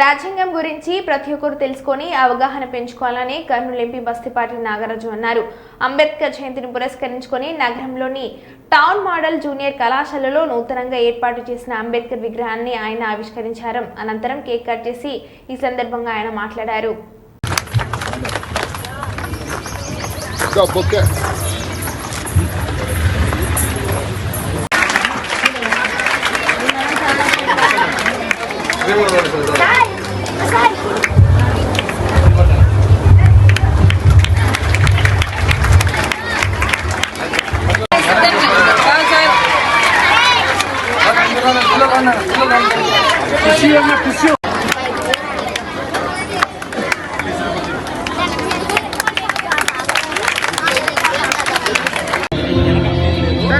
రాజ్యాంగం గురించి ప్రతి ఒక్కరు తెలుసుకొని అవగాహన పెంచుకోవాలని కర్నూలు ఎంపీ బస్తిపాటి నాగరాజు అన్నారు. అంబేద్కర్ జయంతిని పురస్కరించుకొని నగరంలోని టౌన్ మోడల్ జూనియర్ కళాశాలలో నూతనంగా ఏర్పాటు చేసిన అంబేద్కర్ విగ్రహాన్ని ఆయన ఆవిష్కరించారు. అనంతరం కేక్ కట్ చేసి ఈ సందర్భంగా ఆయన మాట్లాడారు. Saan? Saan?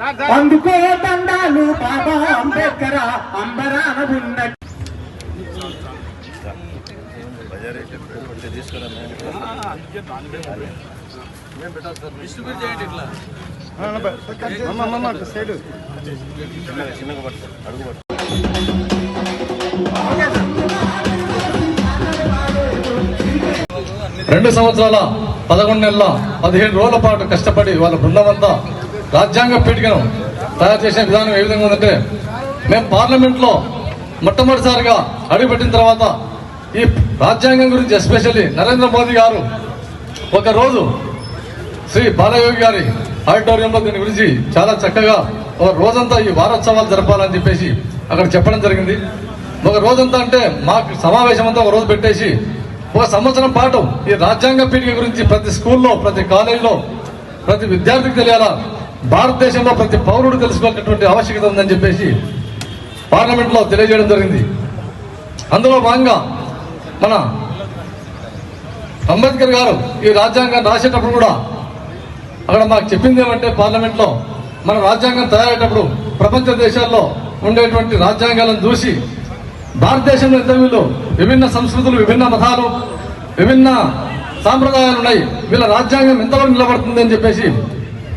అందుకో దండాలు బాబా అంబేద్కర్ అంబరాన రెండు సంవత్సరాల పదకొండు నెలల పదిహేను రోజుల పాటు కష్టపడి వాళ్ళ బృందమంతా రాజ్యాంగ పీఠికను తయారు చేసే విధానం ఏ విధంగా ఉందంటే మేము పార్లమెంట్లో మొట్టమొదటిసారిగా అడుగుపెట్టిన తర్వాత ఈ రాజ్యాంగం గురించి ఎస్పెషల్లీ నరేంద్ర మోదీ గారు ఒకరోజు శ్రీ బాలయోగి గారి ఆడిటోరియంలో దీని గురించి చాలా చక్కగా ఒక రోజంతా ఈ వారోత్సవాలు జరపాలని చెప్పేసి అక్కడ చెప్పడం జరిగింది. ఒక రోజంతా అంటే మాకు సమావేశం అంతా ఒక రోజు పెట్టేసి ఒక సంవత్సరం పాటు ఈ రాజ్యాంగ పీఠిక గురించి ప్రతి స్కూల్లో ప్రతి కాలేజీలో ప్రతి విద్యార్థికి తెలియాలా? భారతదేశంలో ప్రతి పౌరుడు తెలుసుకోవాల్సినటువంటి ఆవశ్యకత ఉందని చెప్పేసి పార్లమెంట్లో తెలియజేయడం జరిగింది. అందులో భాగంగా మన అంబేద్కర్ గారు ఈ రాజ్యాంగం రాసేటప్పుడు కూడా అక్కడ మాకు చెప్పింది ఏమంటే పార్లమెంట్లో మన రాజ్యాంగం తయారయ్యేటప్పుడు ప్రపంచ దేశాల్లో ఉండేటువంటి రాజ్యాంగాలను చూసి భారతదేశంలో ఎంత వీళ్ళు విభిన్న సంస్కృతులు విభిన్న మతాలు విభిన్న సాంప్రదాయాలు ఉన్నాయి. వీళ్ళ రాజ్యాంగం ఎంతవరకు నిలబడుతుంది అని చెప్పేసి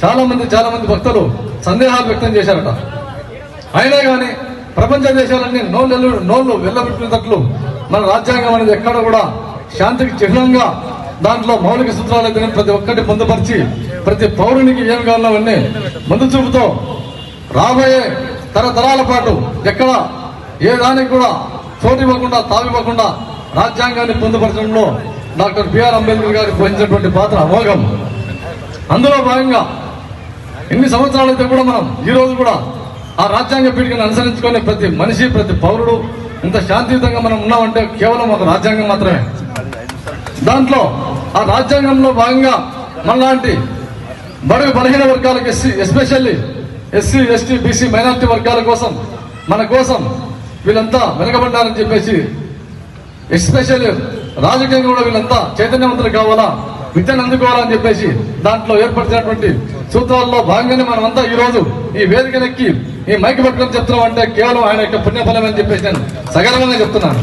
చాలా మంది చాలా మంది భక్తులు సందేహాలు వ్యక్తం చేశారట. అయినా కానీ ప్రపంచ దేశాలన్నీ నోళ్ళు నోళ్ళు వెళ్ళబెట్టినట్లు మన రాజ్యాంగం అనేది ఎక్కడ కూడా శాంతికి చిహ్నంగా దాంట్లో మౌలిక సూత్రాలు అయితే ప్రతి ఒక్కటి పొందుపరిచి ప్రతి పౌరునికి ఏం కావాలన్నీ ముందు చూపుతో రాబోయే తరతరాల పాటు ఎక్కడ ఏ దానికి కూడా చోటు ఇవ్వకుండా తావివ్వకుండా రాజ్యాంగాన్ని పొందుపరచడంలో డాక్టర్ బిఆర్ అంబేద్కర్ గారికి వహించినటువంటి పాత్ర అమోఘం. అందులో భాగంగా ఎన్ని సంవత్సరాలైతే కూడా మనం ఈ రోజు కూడా ఆ రాజ్యాంగ పీఠికను అనుసరించుకునే ప్రతి మనిషి ప్రతి పౌరుడు ఇంత శాంతియుతంగా మనం ఉన్నామంటే కేవలం ఒక రాజ్యాంగం మాత్రమే. దాంట్లో ఆ రాజ్యాంగంలో భాగంగా మనలాంటి బడుగు బలహీన వర్గాలకు SC especially SC ST BC minority వర్గాల కోసం మన కోసం వీళ్ళంతా వెనకబడ్డారని చెప్పేసి ఎస్పెషల్లీ రాజకీయంగా కూడా వీళ్ళంతా చైతన్యవంతులు కావాలా విద్యను అందుకోవాలని చెప్పేసి దాంట్లో ఏర్పరిచినటువంటి సూత్రాల్లో భాగంగానే మనమంతా ఈ రోజు ఈ వేదికనెక్కి ఈ మైకి పట్టుకొని చెప్తున్నాం అంటే కేవలం ఆయన యొక్క పుణ్యఫలం అని చెప్పేసి నేను సగర్వంగా చెప్తున్నాను.